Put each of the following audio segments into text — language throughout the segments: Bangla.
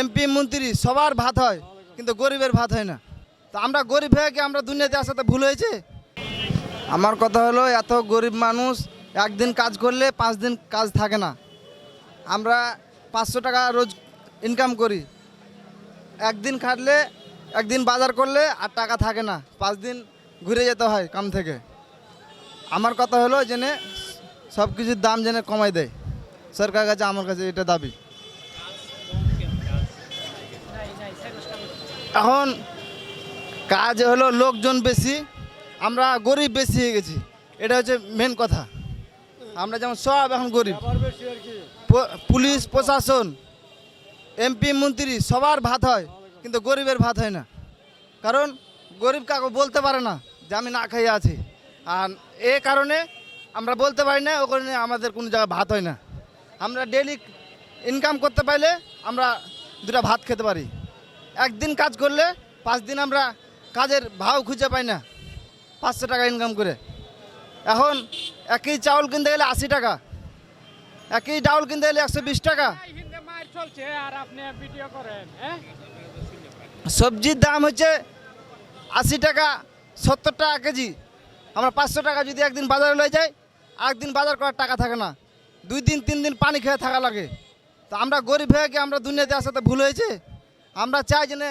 এমপি, মন্ত্রী, সবার ভাত হয়, কিন্তু গরিবের ভাত হয় না। তো আমরা গরিব হয়ে কি আমরা দুনিয়াতে আসাতে ভুল হয়েছে? আমার কথা হলো, এত গরিব মানুষ একদিন কাজ করলে পাঁচ দিন কাজ থাকে না। আমরা পাঁচশো টাকা রোজ ইনকাম করি। একদিন খাটলে, একদিন বাজার করলে আর টাকা থাকে না। পাঁচ দিন ঘুরে যেতে হয় কাম থেকে। আমার কথা হলো জেনে সব কিছুর দাম জেনে কমাই দেয়। সরকার কাছে, আমার কাছে এটা দাবি। এখন কাজ হলো লোকজন বেশি আমরা গরিব বেশি হয়ে গেছি। এটা হচ্ছে মেন কথা। আমরা যেমন সব এখন গরিব। পুলিশ প্রশাসন এমপি মন্ত্রী সবার ভাত হয় কিন্তু গরিবের ভাত হয় না। কারণ গরিব কাকু বলতে পারে না যে আমি না খাইয়ে আছি। আর এ কারণে আমরা বলতে পারি না ও কারণে আমাদের কোনো জায়গায় ভাত হয় না। আমরা ডেলি ইনকাম করতে পারলে আমরা দুটা ভাত খেতে পারি। একদিন কাজ করলে পাঁচ দিন আমরা কাজের ভাও খুঁজে পাই না। পাঁচশো টাকা ইনকাম করে। এখন একই চাউল কিনতে গেলে আশি টাকা, একই ডাউল কিনতে গেলে একশো বিশ টাকা। সবজির দাম হচ্ছে আশি টাকা, সত্তর টাকা কেজি। আমরা পাঁচশো টাকা যদি একদিন বাজারে লয়ে যাই, একদিন বাজার করার টাকা থাকে না। দুই দিন, তিন দিন পানি খেয়ে থাকা লাগে। তো আমরা গরিব হয়ে কি আমরা দুনিয়াতে আসাতে ভুল হয়েছে? আমরা চাই যেন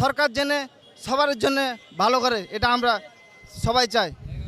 সরকার জেনে সবার জন্য ভালো করে এটা আমরা সবাই চাই।